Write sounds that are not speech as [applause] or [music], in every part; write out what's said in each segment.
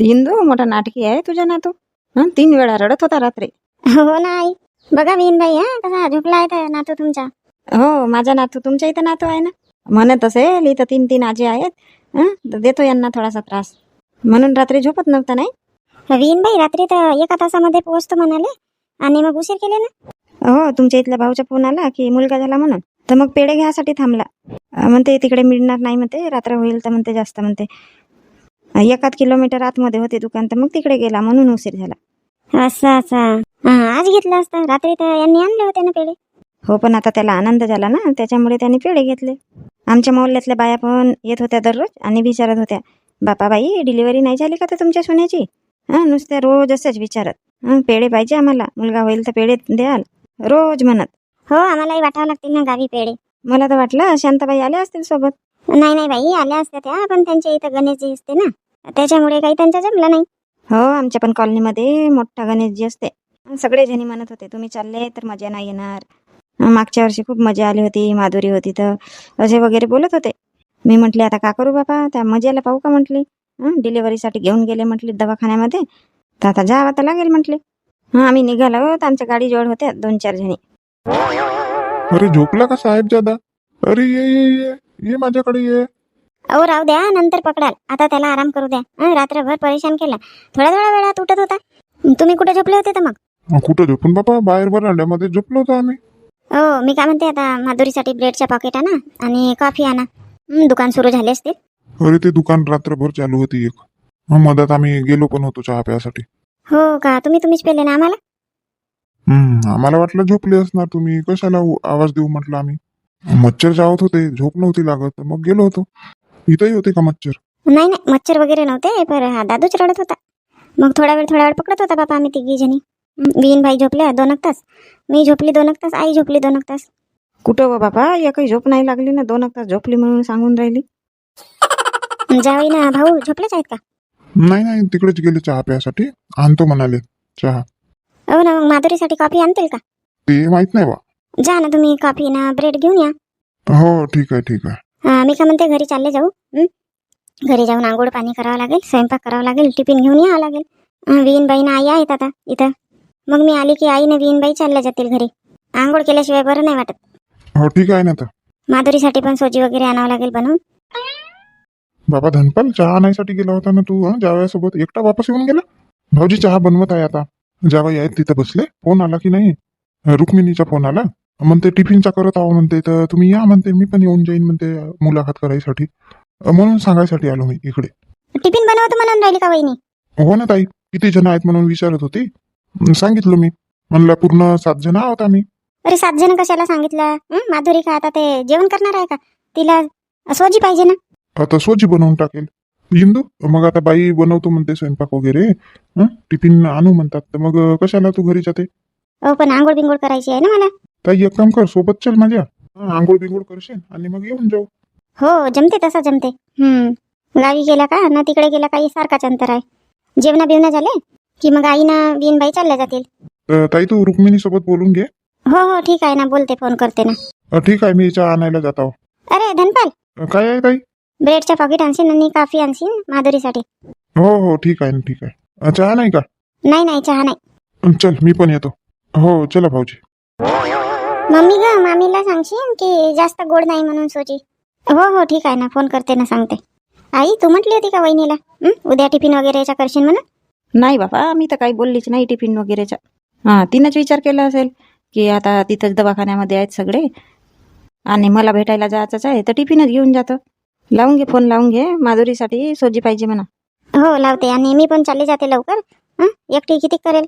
इंदू मोठा नाटकी आहे तुझ्या नातू. हं तीन वेळा रडत होता रात्री. हो ना आई. बघा बाई हा कसा झोपला आहे तर नातू तुमचा हो माझा नातू तुमच्या इथं नातू आहे ना? म्हणत असेल इथं तीन तीन आजी आहेत. हं तर देतो यांना थोडासा त्रास. म्हणून रात्री झोपत नव्हता नाही? बाई रात्री तर एका तासामध्ये पोहोचतो म्हणाले. आणि मग उशीर केले ना? हो तुमच्या इथल्या भाऊचा फोन आला की मुलगा झाला म्हणून. तर मग पेढे घ्यासाठी थांबला. अं, म्हणते तिकडे मिळणार नाही म्हणते रात्र होईल तर म्हणते जास्त म्हणते. एकाच किलोमीटर आतमध्ये होते दुकान तर मग तिकडे गेला म्हणून उशीर झाला. असं असं हा आज घेतलं असतं. रात्री तर यांनी आणले होते ना पेढे. हो पण आता त्याला आनंद झाला ना त्याच्यामुळे त्याने पेढे घेतले. आमच्या मोहल्ल्यातल्या बाया पण येत होत्या दररोज आणि विचारत होत्या बापा बाई डिलिव्हरी नाही झाली का तर तुमच्या सोन्याची? हा नुसत्या रोज असंच विचारत. हं पेढे पाहिजे आम्हाला. मुलगा होईल तर पेढे द्याल. रोज म्हणत. हो आम्हालाही वाटावं लागतील ना गावी पेढे. मला तर वाटलं शांताबाई आल्या असतील सोबत. नाही नाही बाई आल्या असत्या त्या पण त्यांच्या इथं गणेशजी असते ना. त्याच्यामुळे काही त्यांचं जमलं नाही. हो आमच्या पण कॉलनीमध्ये मोठा गणेशजी असते. सगळे जणी म्हणत होते तुम्ही चालले तर मजा नाही येणार. मागच्या वर्षी खूप मजा आली होती माधुरी होती तर असे वगैरे बोलत होते. मी म्हटले आता का करू बाबा? त्या मजेला पाहू का? म्हटली. डिलिव्हरीसाठी घेऊन गेले म्हटली दवाखान्यामध्ये. तर आता जावं तर लागेल म्हटले. हां आम्ही निघालो तर आमच्या गाडी जवळ होत्या दोन चार जणी. अरे झोपला का साहेब जादा? अरे ये ये ये ये माझ्याकडे ये. अहो राहू द्या नंतर पकडाल. आता त्याला आराम करू द्या. रात्रभर परेशान केला. थोड्या थोड्या वेळात उठत होता. तुम्ही कुठे झोपले होते तर मग? कुठं झोपून बाबा बाहेर वरांड्यामध्ये झोपलो होतो आम्ही. हो मी काय म्हणते आता माधुरीसाठी ब्रेडच्या पॉकेट आणा आणि कॉफी आणा. दुकान सुरू झाले असतील. अरे ते दुकान रात्रभर चालू होती एक. मधात आम्ही गेलो पण होतो चहा प्यासाठी. हो का? तुम्ही तुम्हीच पेले ना आम्हाला? आम्हाला वाटलं झोपले असणार तुम्ही. कशाला आवाज देऊ म्हटलं आम्ही. मच्छर जावत होते झोप नव्हती लागत मग गेलो होतो. इथंही होते का मच्छर? नाही नाही मच्छर वगैरे नव्हते पर हा दादूच रडत होता. मग थोडा वेळ थोडा वेळ पकडत होता बाबा आम्ही तिघी जणी. बीन भाई झोपल्या दोन एक तास. मी झोपली दोन एक तास आई झोपली दोन एक तास. कुठं व बाबा या काही झोप नाही लागली ना दोन एक तास झोपली म्हणून सांगून राहिली. जावई ना भाऊ झोपलेच आहेत का? नाही नाही तिकडेच गेले चहा प्यासाठी आणतो म्हणाले चहा. हो ना मग माधुरीसाठी कॉफी आणतील का? ते माहीत नाही बा. जा ना तुम्ही कॉफी ना ब्रेड घेऊन या. हो ठीक आहे ठीक आहे. मी का म्हणते घरी चालले जाऊ? घरी जाऊन आंघोळ पाणी करावं लागेल स्वयंपाक करावा लागेल टिफिन घेऊन यावं लागेल. विहीनबाई ना आई आहेत आता इथं. मग मी आली की आईने विहीनबाई चालल्या जातील घरी. आंघोळ केल्याशिवाय बरं नाही वाटत. हो ठीक आहे ना तर. माधुरीसाठी पण सोजी वगैरे आणावं लागेल बनवून. बाबा धनपाल चहा आणायसाठी गेला होता ना तू जावयासोबत एकटा वापस येऊन गेला? भाऊजी चहा बनवत आहे आता. जावई आहेत तिथं बसले. फोन आला की नाही? रुक्मिणीचा फोन आला. म्हणते टिफिनचा करत आहो म्हणते तर तुम्ही या म्हणते मी पण येऊन जाईन म्हणते मुलाखत करायसाठी. म्हणून सांगायसाठी आलो मी इकडे. टिफिन बनवतो म्हणून राहिली का वहिनी? हो ना ताई किती जण आहेत म्हणून विचारत होती. सांगितलं मी. म्हणलं पूर्ण सात जण आहोत आम्ही. अरे सात जण कशाला सांगितलं? माधुरी का आता ते जेवण करणार आहे का? तिला सोजी पाहिजे ना? आता सोजी बनवून टाकेल. इंदू मग आता बाई बनवतो म्हणते स्वयंपाक वगैरे? टिफिन आणू म्हणतात. तर मग कशाला तू घरी जाते हो पण आंघोळ बिंघोळ करायची आहे ना मला. ताई एक काम कर सोबत चल माझ्या. हं, आंघोळ बिंघोळ करशील आणि मग येऊन जाऊ. हो जमते तसा जमते. हम्म. गावी गेला का? ना तिकडे गेला काही सारखाच अंतर आहे. जेवणा बिवणा झाले? की मग आई ना बिनबाई चालल्या जातील? तर ताई तू रुक्मिणी सोबत बोलून घे. हो हो ठीक आहे ना. बोलते फोन करते ना. अं, ठीक आहे मी चहा आणायला जात आहो. अरे धनपाल. अं, काय आहे ताई? ब्रेडच्या पॉकेट आणशील आणि कॉफी आणशील माधुरीसाठी? हो हो ठीक आहे ना ठीक आहे. अं, चहा नाही का? नाही नाही चहा नाही. चल मी पण येतो. हो चला भाऊजी. मम्मी ग मामीला सांगशील की जास्त गोड नाही म्हणून सोची हो हो ठीक आहे ना फोन करते ना सांगते. आई तू म्हटली होती का वहिनीला? उद्या टिफिन वगैरेच्या करशील म्हणून? नाही बाबा मी तर काही बोललीच नाही टिफिन वगैरेचा हां तिनंच विचार केला असेल की आता तिथंच दवाखान्यामध्ये आहेत सगळे. आणि मला भेटायला जायचंच आहे तर टिफिनच घेऊन जातो. लावून घे फोन लावून घे माधुरीसाठी सोजी पाहिजे म्हणा. हो लावते. आणि मी पण चालली जाते लवकर? एकटी किती करेल?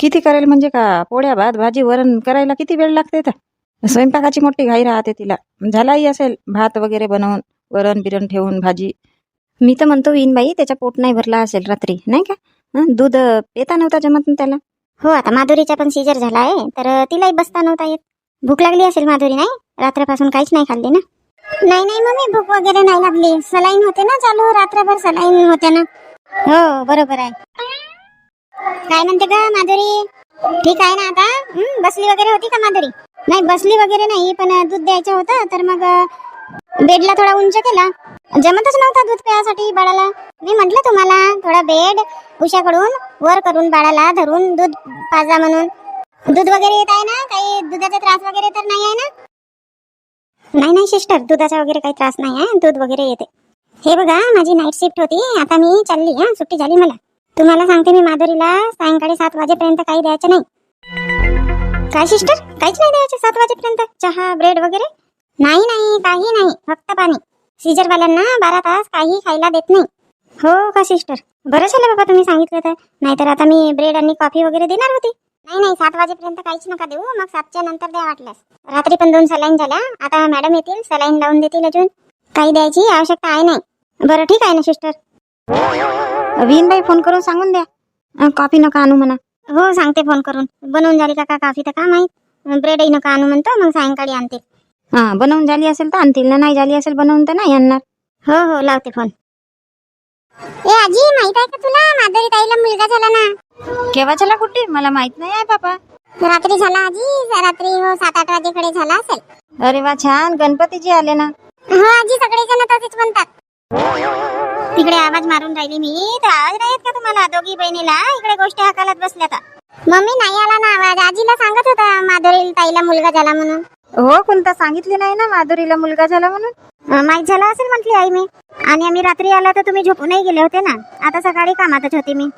किती करेल म्हणजे का? पोळ्या भात भाजी वरण करायला किती वेळ लागते तर स्वयंपाकाची मोठी घाई राहते तिला. झालाही असेल भात वगैरे बनवून वरण बिरण ठेवून भाजी. मी तर म्हणतो बाई त्याचा पोट नाही भरला असेल रात्री. नाही का? हं, दूध पेता नव्हता जमत त्याला. हो आता माधुरीचा पण सीजर झाला आहे तर तिलाही बसता नव्हता येत. भूक लागली असेल माधुरी नाही? रात्रपासून काहीच नाही खाल्ली ना? नाही नाही मम्मी भूक वगैरे नाही लागली. सलाईन होते ना चालू रात्रभर सलाईन होते ना? हो बरोबर आहे. काय म्हणते ग माधुरी? ठीक आहे ना आता? बसली वगैरे होती का माधुरी? नाही बसली वगैरे नाही पण दूध द्यायचं होतं तर मग बेडला थोडा उंच केला. जमतच नव्हता दूध प्यायसाठी बाळाला. मी म्हटलं तुम्हाला थोडा बेड उशाकडून वर करून बाळाला धरून दूध पाजा म्हणून. दूध वगैरे येत आहे ना? काही दुधाचा त्रास वगैरे तर नाही आहे ना? नाही नाही सिस्टर दुधाचा वगैरे काही त्रास नाही आहे. दूध वगैरे येते. हे बघा माझी नाईट शिफ्ट होती. आता मी चालली हा सुट्टी झाली मला. तुम्हाला सांगते मी माधुरीला सायंकाळी सात वाजेपर्यंत काही द्यायचं नाही. काय सिस्टर काहीच नाही द्यायचं सात वाजेपर्यंत? चहा ब्रेड वगैरे? नाही नाही काही नाही फक्त पाणी. सीजरवाल्यांना बारा तास काही खायला देत नाही. हो का सिस्टर बरं झालं बाबा तुम्ही सांगितलं तर. नाहीतर आता मी ब्रेड आणि कॉफी वगैरे देणार होती. नाही नाही सात वाजेपर्यंत काहीच नका देऊ. मग सातच्या नंतर द्या वाटल्यास. रात्री पण दोन सलाईन झाल्या. आता मॅडम येतील सलाईन लावून देतील अजून. काही द्यायची आवश्यकता आहे नाही. बरं ठीक आहे ना सिस्टर विनबाई फोन करून सांगून द्या. कॉफी नका आणू म्हणा. हो सांगते फोन करून. बनवून झाली का कॉफी तर का माहीत ब्रेडही नका आणू म्हणतो मग सायंकाळी आणते. हा बनवून झाली असेल तर आणतील ना नाही झाली असेल बनवून तर नाही आणणार. हो हो लावते फोन ए आजी माहीत आहे का तुला? माधुरी ताईला मुलगा झाला ना. केव्हा चला कुठे? मला माहीत नाही आहे बाबा रात्री झाला आजी. रात्री हो सात आठ वाजेकडे झाला असेल. अरे वा छान. गणपतीजी आले ना. हो आजी सगळेजण तसेच म्हणतात. तिकडे आवाज मारून राहिली मी तर आवाज नाही येत का तुम्हाला दोघी बहिणीला? इकडे गोष्टी हाकालत बसल्या का मम्मी नाही आला ना आवाज आजीला सांगत होता माधुरी ताईला मुलगा झाला म्हणून. हो कोणता सांगितले नाही ना माधुरीला मुलगा झाला म्हणून? माहीत झालं असेल म्हटली आई मी. आणि आम्ही रात्री आला तर तुम्ही झोपूनही गेले होते ना. आता सकाळी कामातच होते मी.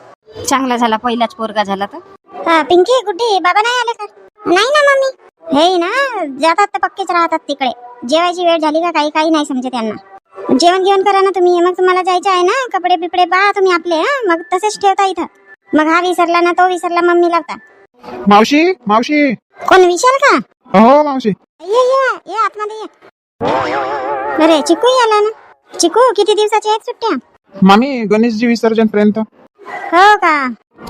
चांगला झाला पहिलाच पोरगा झाला तर. हा, पिंकी गुड्डी बाबा नाही आले का? नाही ना मम्मी. हे ना जातात तर पक्केच राहतात तिकडे. जेवायची वेळ झाली का काही काही नाही समजे त्यांना जेवण घेऊन करा ना तुम्ही. मग तुम्हाला जायचं आहे ना? कपडे बिपडे पहा तुम्ही आपले हा? मग तसेच ठेवता इथं. मग हा विसरला ना तो विसरला मम्मी लावता. मावशी मावशी. कोण विशाल का? हो मावशी. ये ये ये आतमध्ये ये. अरे चिकू आला ना? चिकू किती दिवसाची आहेत सुट्ट्या? मामी गणेशजी विसर्जन पर्यंत हो का?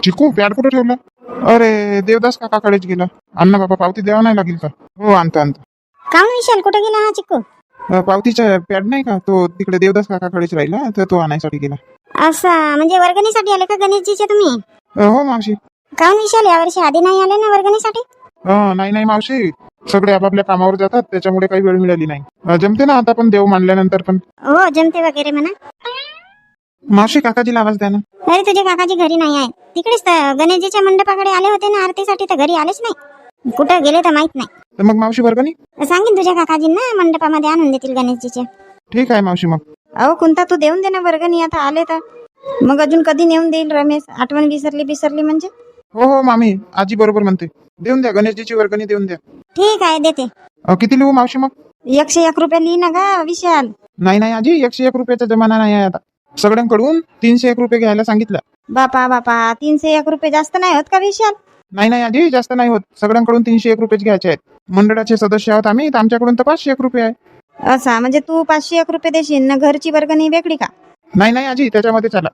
चिकू पॅड कुठे ठेवला? अरे देवदास काकाकडेच गेला. अण्णा बाबा पावती द्यावा नाही लागेल का? हो आणतो आणतो. काऊन विशाल? कुठे गेला हा चिकू? अ, पावतीचा पॅड नाही का? तो तिकडे देवदास काकाकडेच राहिला तर तो आणायसाठी गेला. असा म्हणजे वर्गणीसाठी आले का गणेशजीचे तुम्ही? अ, हो मावशी. काऊन विशाल? यावर्षी आधी नाही आले ना वर्गणीसाठी? अ, नाही नाही मावशी. सगळे आपापल्या कामावर जातात त्याच्यामुळे काही वेळ मिळाली नाही. अ, जमते ना आता पण देव मांडल्यानंतर पण? हो जमते वगैरे म्हणा. मावशी काकाजीला आवाज द्या ना. अरे तुझे काकाजी घरी नाही आहेत तिकडेच तर गणेशजीच्या मंडपाकडे आले होते ना आरतीसाठी तर घरी आलेच नाही. कुठं गेले तर माहीत नाही. तर मग मावशी वर्गणी सांगेन तुझ्या काकाजींना मंडपामध्ये आणून देतील गणेशजीचे. ठीक आहे मावशी मग. अहो कोणता तू देऊन दे ना वर्गणी आता आले तर. मग अजून कधी नेऊन देईल रमेश? आठवण विसरली विसरली म्हणजे? हो हो मामी आजी बरोबर म्हणते. देऊन द्या गणेशजीची वर्गणी देऊन द्या. ठीक आहे देते. अ, किती लिहू मावशी मग? एकशे एक रुपये लिही ना का विशाल. नाही नाही आजी एकशे एक रुपयाचा जमाना नाही आहे आता. सगळ्यांकडून तीनशे एक रुपये घ्यायला सांगितलं. बापा बापा तीनशे एक रुपये जास्त नाही होत का विशाल? नाही नाही आजी जास्त नाही होत. सगळ्यांकडून तीनशे एक रुपयेच घ्यायचे आहेत. मंडळाचे सदस्य आहोत आम्ही तर आमच्याकडून तर पाचशे एक रुपये आहे. असा म्हणजे तू पाचशे एक रुपये देशील ना घरची वर्गणी वेगळी का? नाही नाही आजी त्याच्यामध्ये चला.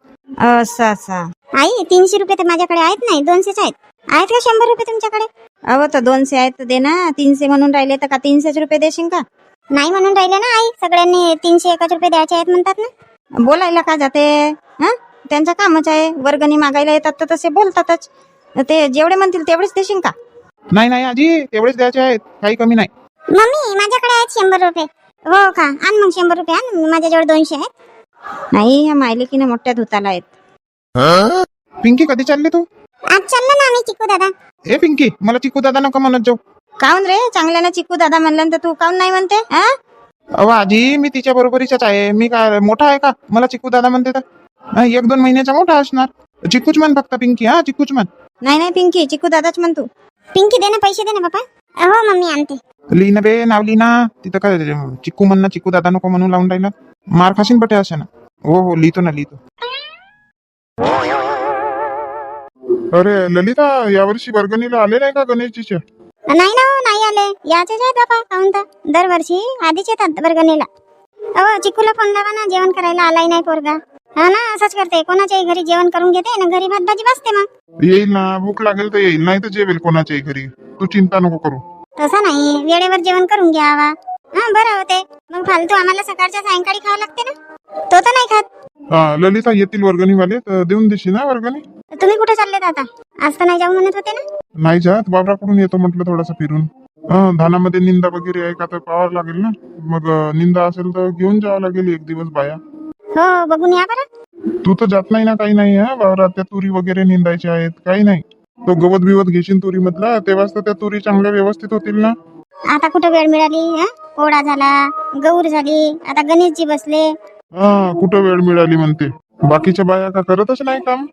असा असा. आई तीनशे रुपये तर माझ्याकडे आहेत नाही दोनशेच आहेत. आहेत का शंभर रुपये तुमच्याकडे? अहो तर दोनशे आहेत तर दे ना. तीनशे म्हणून राहिले तर का तीनशेच रुपये देशील का? नाही म्हणून राहिले ना आई. सगळ्यांनी तीनशे एकच रुपये द्यायचे आहेत म्हणतात ना. बोलायला का जाते? हा? त्यांचं कामच आहे. वर्गणी मागायला येतात तर तसे बोलतातच. ते जेवढे म्हणतील तेवढेच देशील का? नाही नाही आजी तेवढेच द्यायचे आहेत. काही कमी नाही. मम्मी माझ्याकडे आहेत शंभर रुपये. हो का? आण मग शंभर रुपये आण. माझ्याजवळ दोनशे आहेत. नाही ह्या मायलेकीनं मोठ्या धुताला आहेत. पिंकी कधी चालली तू? आज चाललो ना आम्ही चिकू दादा. ए पिंकी मला चिकू दादा नको म्हणत जाऊ. काऊन रे? चांगल्यानं चिकू दादा म्हणल्यानंतर तू काऊन नाही म्हणते हा? अहो आजी मी तिच्या बरोबरीचाच आहे. मी काय मोठा आहे का? मला चिकू दादा म्हणते तर. एक दोन महिन्याचा मोठा असणार. चिकूच म्हण फक्त पिंकी हा चिकूच म्हण. नाही नाही पिंकी चिकू दादाच म्हण तू पिंकी दे ना पैसे दे ना बाबा हो मम्मी आणते. लिहिणं बे नाव लिहिना तिथं काय चिकू म्हणणं चिकू दादा नको म्हणून लावून राहिला. मार खाशीन बटे अशा ना हो हो लिहितो ना लिहितो. अरे ललिता यावर्षी वर्गणीला आले नाही का गणेशजीच्या नाही ना हो नाही आले. याचेच आहेत बाबा काहून तर? दरवर्षी आधीच येतात वर्गणीला अहो चिकूला फोन लावा ना जेवण करायला आलाय नाही पोरगा. हा ना असंच करते. कोणाच्याही घरी जेवण करून घेते ना घरी भात भाजी बसते मग. येईल ना भूक लागेल तर येईल. नाही तर जेवेल कोणाच्याही घरी. तू चिंता नको करू. तसं नाही. वेळेवर जेवण करून घ्यावा हा बरं होते. मग फालतू आम्हाला सकाळच्या सायंकाळी खावं लागते ना? तो तर नाही खात. हा ललिता येतील वर्गणीवाले तर देऊन देशील ना वर्गणी? तुम्ही कुठे चाललेत आता? आज तर नाही जाऊ म्हणत होते ना? नाही जात. बाबराकडून येतो म्हटलं थोडासा फिरून. अं, धानामध्ये निंदा वगैरे आहे का? तर पाहावं लागेल ना. मग अं, निंदा असेल तर घेऊन जावं लागेल एक दिवस बाया. हो बघून या बरं. तू तर जात नाही ना काही नाही हा? वावरात त्या तुरी वगैरे निंदायच्या आहेत काही नाही. तो गवत बिवत घेशील तुरी मधला तेव्हाच तर त्या तुरी चांगल्या व्यवस्थित होतील ना? आता कुठं वेळ मिळाली हा? पोळा झाला गौर झाली आता गणेशजी बसले. हा कुठं वेळ मिळाली म्हणते? बाकीच्या बाया का करतच नाही काम?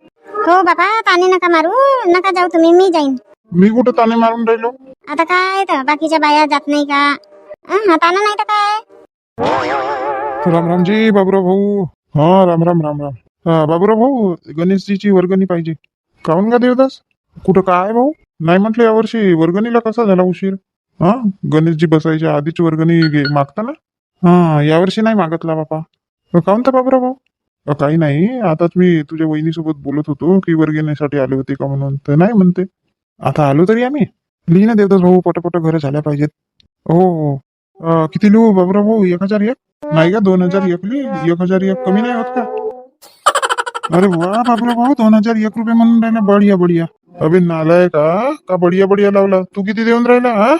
हो बाबा ताने नका मारू नका जाऊ तुम्ही मी जाईन. मी कुठं ताने मारून राहिलो? आता काय तर बाकीच्या बाया जात नाही का? हं, हा ताना नाही तर काय? राम रामजी बाबुराव भाऊ. हा राम राम राम राम. हा बाबुराव भाऊ गणेशजीची वर्गणी पाहिजे. काहून का देवदास? कुठं काय भाऊ? नाही म्हटलं यावर्षी वर्गणीला कसा झाला उशीर? हा गणेशजी बसायच्या आधीच वर्गणी घे- मागता ना? हा यावर्षी नाही मागतला बापा. काहून तर बाबुराव भाऊ? काही नाही. आताच मी तुझ्या वहिनीसोबत बोलत होतो की वर्गणीसाठी आले होते का म्हणून. तर नाही म्हणते. आता आलो तरी आम्ही. लिही ना देवदास भाऊ पटापट घरं झाल्या पाहिजेत. हो हो. हो. किती लिहू बाबुराव भाऊ? एक हजार एक? नाही का? दोन हजार एक ली एक हजार एक कमी नाही होत का? अरे वा बाबरा भाऊ दोन हजार एक रुपये म्हणून राहिला. बढिया बढिया. अबे नालाय का का बढिया बढिया लावला? तू किती देऊन राहिला हा?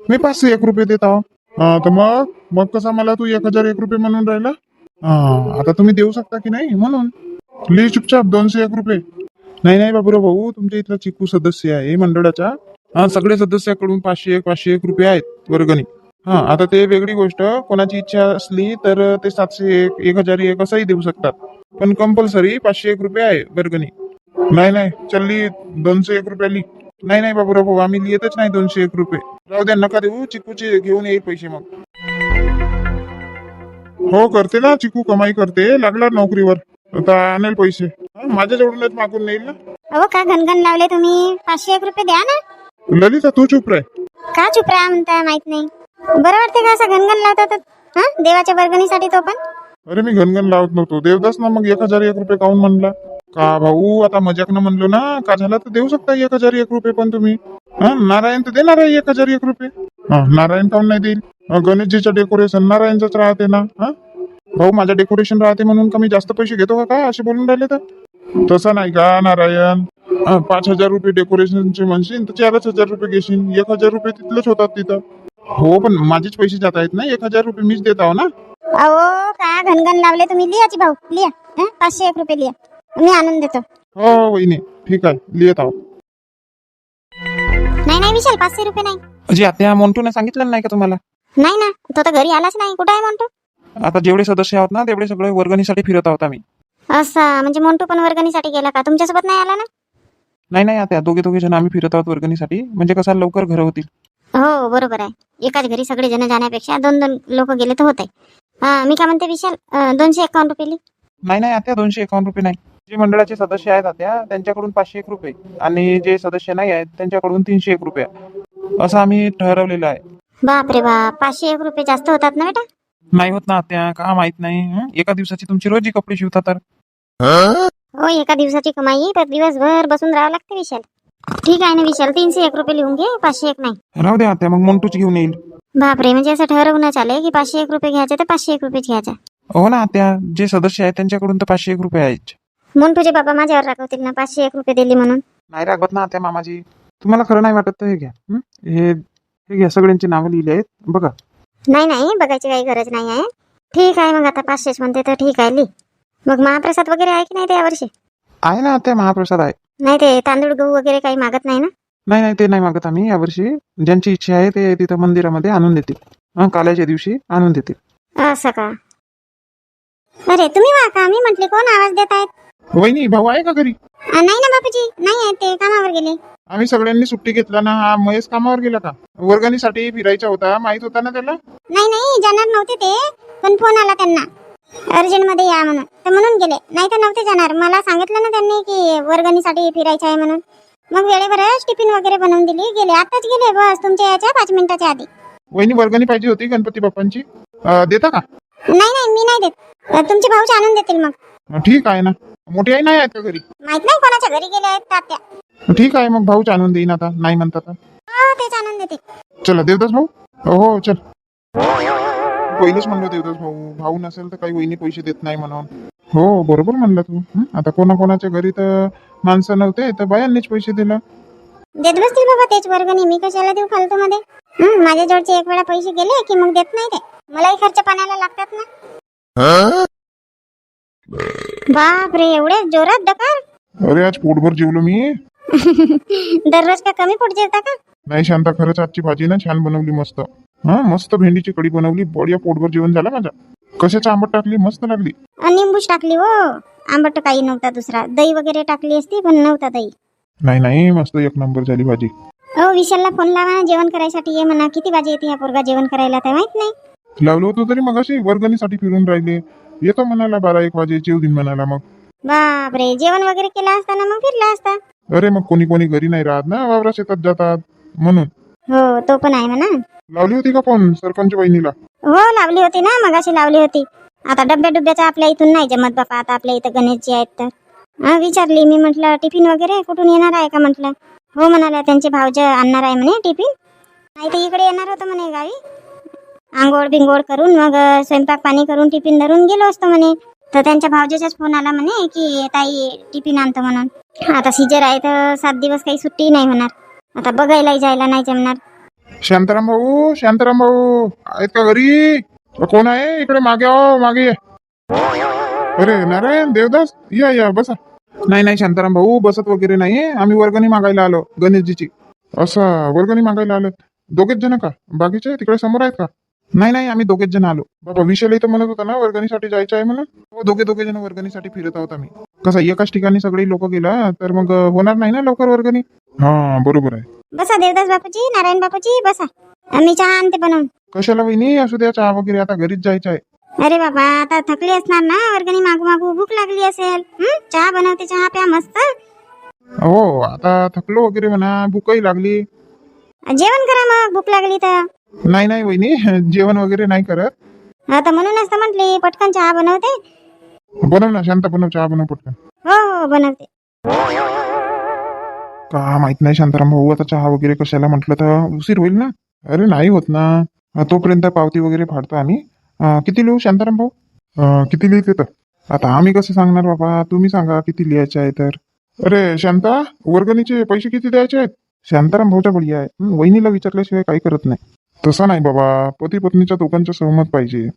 मी पाचशे एक रुपये देत आहो. हा तर मग मग कसा मला तू एक हजार एक रुपये म्हणून राहिला? हा आता तुम्ही देऊ शकता की नाही म्हणून? लिही चुपचाप दोनशे एक रुपये. नाही नाही बाबुराव भाऊ तुमच्या इथला चिकू सदस्य आहे मंडळाचा. हा सगळे सदस्याकडून पाचशे एक पाचशे एक रुपये आहेत वर्गणी. हा आता ते वेगळी गोष्ट कोणाची इच्छा असली तर ते सातशे एक एक हजार एक असंही देऊ शकतात. पण कंपल्सरी पाचशे एक रुपये आहे वर्गणी. नाही नाही चल्ली दोनशे एक रुपये ली. नाही नाही बाबूराव भाऊ आम्ही लिहितच नाही दोनशे एक रुपये. राहू द्या नका देऊ चिकूचे घेऊन येईल पैसे मग. हो करते ना चिकू कमाई करते लागला नोकरीवर. आता आणेल पैसे. माझ्याजवळूनच मागून नेईल ना. अहो का घनघन लावले तुम्ही? पाचशे एक रुपये द्या ना. ललिता तू चुप राह. का चुप राहा म्हणता माहीत नाही. बरं वाटते का असं घनघन लावतात हा? देवाच्या वर्गणीसाठी तो पण? अरे मी घनघन लावत नव्हतो. देवदास ना मग एक हजार एक रुपये काऊन म्हणला? का भाऊ आता मजाक न म्हणलो ना? का झाला तर देऊ शकता एक हजार एक रुपये पण तुम्ही? हा? नारायण तर देणार आहे एक हजार एक रुपये. हा नारायण काऊन नाही देईल? गणेशजीचं डेकोरेशन नारायणचंच राहते ना? हा? भाऊ माझं डेकोरेशन राहते म्हणून का मी जास्त पैसे घेतो का? काय असे बोलून राहिले तर? तसं नाही का नारायण? पाच हजार रुपये डेकोरेशनचे म्हणशील तर चारच हजार रुपये घेशील एक हजार रुपये तिथलेच होतात तिथं. हो पण माझेच पैसे जात आहेत ना? एक हजार रुपये मीच देत आहो ना? अहो का घनघन लावले तुम्ही? लिहाची भाऊ लिहा हं? पाचशे एक रुपये लिहा मी आणून देतो. हो वहिनी. ठीक आहे. लिहित आहो. नाही नाही विशाल पाचशे रुपये नाही. अजी आता मोन्टूने सांगितलं नाही का तुम्हाला? नाही ना. तो तर घरी आलाच नाही. कुठं आहे म्हणतो आता जेवढे सदस्य आहोत ना तेवढे सगळे वर्गणीसाठी फिरत आहोत आम्ही. असा म्हणजे मोंटू पण वर्गणीसाठी गेला का? तुमच्यासोबत नाही आला ना? नाही नाही आता दोघे दोघे जण आम्ही फिरत आहोत वर्गणीसाठी. म्हणजे कसं लवकर घरं होतील. हो बरोबर आहे. एकाच घरी सगळे जण जाण्यापेक्षा दोन दोन लोक गेले तर होत आहे हा मी काय म्हणते विशाल दोनशे एकावन्न रुपये. नाही नाही आता दोनशे एकावन्न रुपये नाही. जे मंडळाचे सदस्य आहेत आता त्यांच्याकडून पाचशे एक रुपये. आणि जे सदस्य नाही आहेत त्यांच्याकडून तीनशे एक रुपये. असं आम्ही ठरवलेलं आहे. बाप रे बाप पाचशे एक रुपये जास्त होतात ना बेटा? नाही होत ना आत्या का माहीत नाही? एका दिवसाची तुमची रोजी कपडे शिवतात तर. हो एका दिवसाची कमाई तर दिवसभर बसून राहावं लागते विशाल. ठीक आहे ना विशाल तीनशे एक रुपये लिहून घे पाचशे एक नाही. राहू द्या आत्या मग मोन्टूच घेऊन येईल. बापरे म्हणजे असं ठरवण्यात आलंय की पाचशे एक रुपये घ्यायचे तर पाचशे एक रुपयेच घ्यायचे. हो ना आत्या जे सदस्य आहेत त्यांच्याकडून तर पाचशे एक रुपये आहेत. तुझे बाबा माझ्यावर राखवतील ना पाचशे एक रुपये दिले म्हणून. नाही रागवत ना आत्या मामाजी. तुम्हाला खरं नाही वाटत तर हे घ्या. हं? हे हे घ्या सगळ्यांची नावं लिहिली आहेत. बघा. नाही नाही बघायची काही गरज नाही आहे. ठीक आहे मग आता पाचशेच म्हणते तर ठीक आहे लिह. मग महाप्रसाद वगैरे आहे की नाही ते यावर्षी आहे ना आत्या महाप्रसाद आहे. नाही ते तांदूळ गहू वगैरे काही मागत नाही ना? नाही नाही ते नाही मागत आम्ही. यावर्षी ज्यांची इच्छा आहे ते तिथं मंदिरामध्ये आणून देतील. हं, काल्याच्या दिवशी आणून देतील. असं का? अरे तुम्ही वा का? मी म्हटले कोण आवाज देत आहेत? वहिनी भाऊ आहे का घरी? अ, नाही ना बापूजी. नाही आहेत ते कामावर गेले. आम्ही सगळ्यांनी सुट्टी घेतला ना. हा महेश कामावर गेला का? वर्गणीसाठी फिरायचा होता. माहीत होता ना त्याला? नाही नाही जाणार नव्हते ते पण फोन आला त्यांना. अर्जंटमध्ये या म्हणून. तर म्हणून गेले. नाही तर नव्हते जाणार. मला सांगितलं ना त्यांनी की वर्गणीसाठी फिरायचं आहे म्हणून. मग वेळेवरच टिफिन वगैरे बनवून दिली. गेले. आताच गेले. बस. तुमच्या याच्या पाच मिनिटाच्या आधी. वहिनी वर्गणी पाहिजे होती गणपती बाप्पांची. अं, देता का? नाही नाही. मी नाही देत. अ, तुमचे भाऊच आणून देतील मग. अं, ठीक आहे ना. मोठी आई नाही आहेत का घरी? माहीत नाही कोणाच्या घरी गेले आहेत तात्या. ठीक आहे. मग भाऊच आणून देईन आता. नाही म्हणता तर हो तेच आणून देतील. चला देवदास भाऊ. हो चल. पहिलेच म्हणलो देवदास भाऊ भाऊ नसेल तर काही वहिनी पैसे देत नाही म्हणून. हो बरोबर म्हणलं तू. हं? आता कोणाकोणाच्या घरी तर माणसं नव्हते तर बायांनीच पैसे दिला. देत बसतील बाबा तेच वर्गणी मी कशाला देऊ फालतू मध्ये हं, माझ्या जवळचे एक वेळा पैसे गेले की मग देत नाही ते? मलाही खर्च पाण्याला लागतात ना. बाप रे एवढे जोरात डकार? अरे आज पोटभर जेवलो मी. [laughs] दररोज का कमी पोट जेवता का? नाही शांता खरंच आजची भाजी ना छान बनवली मस्त. हा मस्त भेंडीची कढी बनवली बढिया पोटभर जेवण झालं माझा. कशाचं आंबट टाकली? मस्त लागली. निंबूच टाकली हो. आंबट काही नव्हता दुसरा. दही वगैरे टाकली असती पण नव्हता दही. नाही नाही मस्त एक नंबर झाली भाजी. हो विशालला फोन लावा ना जेवण करायसाठी ये म्हणा. किती वाजे येते ह्या पोरगा जेवण करायला ते माहीत नाही. लावलं होतं तरी मग अशी वर्गणीसाठी फिरून राहिले. येतो म्हणाला बारा एक वाजे जेवदीन म्हणाला मग. बाप रे जेवण वगैरे केला असता ना मग फिरला असता? अरे मग कोणी कोणी घरी नाही राहत ना वावरा शेतात जातात म्हणून. हो तो पण आहे म्हणा. लावली होती का फोन सरपंच बहिणीला? हो लावली होती ना मगाशी लावली होती. आता डब्या डुब्याचा आपल्या इथून नाही जमत बापा आता आपल्या इथं गणेशजी आहेत तर. हा विचारली मी म्हटलं टिफिन वगैरे कुठून येणार आहे का? म्हटलं. हो म्हणाल्या त्यांचे भाऊज आणणार आहे म्हणे टिफिन. नाही तर इकडे येणार होतं म्हणे गावी. आंघोळ बिंगोळ करून मग स्वयंपाक पाणी करून टिफिन धरून गेलो असतो म्हणे. तर त्यांच्या भावजेचाच फोन आला म्हणे की ताई टिफिन आणतो म्हणून. आता सीजर आहे तर सात दिवस काही सुट्टी नाही होणार. आता बघायलाही जायला नाही जमणार. शांताराम भाऊ शांताराम भाऊ. आहेत का घरी? कोण आहे? इकडे मागे आओ मागे अरे नारायण देवदास या या बसा. नाही नाही शांताराम भाऊ बसत वगैरे नाही आम्ही वर्गणी मागायला आलो गणेशजीची. असा वर्गणी मागायला आलो. दोघेच जण का? बाकीचे तिकडे समोर आहेत का? नाही नाही आम्ही दोघेच जण आलो. बाबा विषयला इथं म्हणत होता ना वर्गणीसाठी जायचं आहे म्हणून. हो, दोघे दोघे जण वर्गणीसाठी फिरत आहोत आम्ही. कसं एकाच ठिकाणी सगळी लोक गेला तर मग होणार नाही ना लवकर वर्गणी? हा बरोबर आहे. बसा देवदास बापूजी नारायण बापूजी बसा. मी चहा आणते बनवून. कशाला वहिनी? असू द्या चहा वगैरे आता घरीच जायचं आहे. अरे बाबा आता थकली असणार ना? वर्गणी मागू मागू भूक लागली असेल. हं? चहा बनवते चहा प्या मस्त. हो आता थकलो वगैरे म्हणा भूकही लागली. जेवण करा मग भूक लागली तर. नाही नाही वहिनी [laughs] जेवण वगैरे नाही करत. हा तर म्हणूनच तर म्हटली पटकन चहा बनवते. बनव ना शांता बनव चहा बनव पटकन. हो हो बनवते. का माहीत नाही शांताराम भाऊ आता चहा वगैरे कशाला म्हटलं तर उशीर होईल ना? अरे नाही होत ना. तोपर्यंत पावती वगैरे फाडतो आम्ही. किती लिहू शांताराम भाऊ? किती लिहिते तर? आता आम्ही कसं सांगणार बाबा? तुम्ही सांगा किती लिहायचे आहे तर? अरे शांता वर्गणीचे पैसे किती द्यायचे आहेत? शांताराम भाऊच्या बळी आहे वहिनीला विचारल्याशिवाय काही करत नाही. तसं नाही बाबा. पती पत्नीच्या दोघांचं सहमत पाहिजे.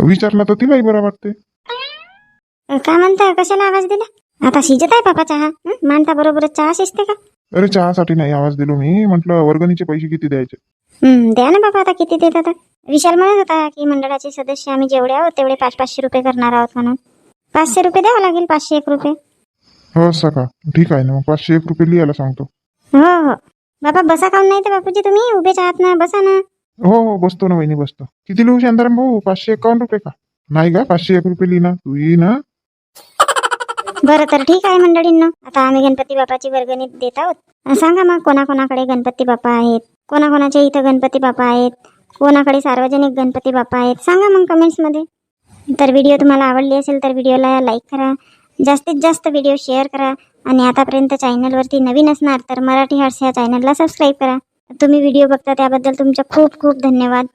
विचारला तर तिलाही बरं वाटते. का काय म्हणता कशाला आवाज दिला? आता शिजत आहे बाबा चहा? मानता मांडता बरोबरच चहा शिजते का? अरे चहासाठी नाही आवाज दिलो मी. म्हटलं वर्गणीचे पैसे किती द्यायचे? द्या ना बाबा आता किती देत आता? विशाल म्हणत होता की मंडळाचे सदस्य आम्ही जेवढे आहोत तेवढे पाच पाचशे रुपये करणार आहोत म्हणून. पाचशे रुपये द्यावं लागेल पाचशे एक रुपये. हो असं का ठीक आहे ना मग पाचशे एक रुपये लिहायला सांगतो. हो हो. बाबा बसा काऊन नाही तर बापूजी तुम्ही? उभेच आहात ना बसा ना. हो हो बसतो ना वहिनी बसतो. किती लिहू शांताराम भाऊ? पाचशे एकावन्न रुपये का? नाही का? पाचशे एक रुपये लिहिना. तू ना. बरं तर ठीक आहे मंडळींना. आता आम्ही गणपती बाप्पाची वर्गणी देत आहोत. सांगा मग कोणाकोणाकडे गणपती बाप्पा आहेत? कोणाकोणाच्या इथं गणपती बाप्पा आहेत? कोणाकडे सार्वजनिक गणपती बाप्पा आहेत? सांगा मग कमेंट्समध्ये. तर व्हिडिओ तुम्हाला आवडली असेल तर व्हिडिओला लाईक करा. जास्तीत जास्त व्हिडिओ शेअर करा. आणि आतापर्यंत चॅनलवरती नवीन असणार तर मराठी हर्ष या चॅनलला सबस्क्राईब करा. तुम्ही व्हिडिओ बघता त्याबद्दल तुमचं खूप खूप धन्यवाद.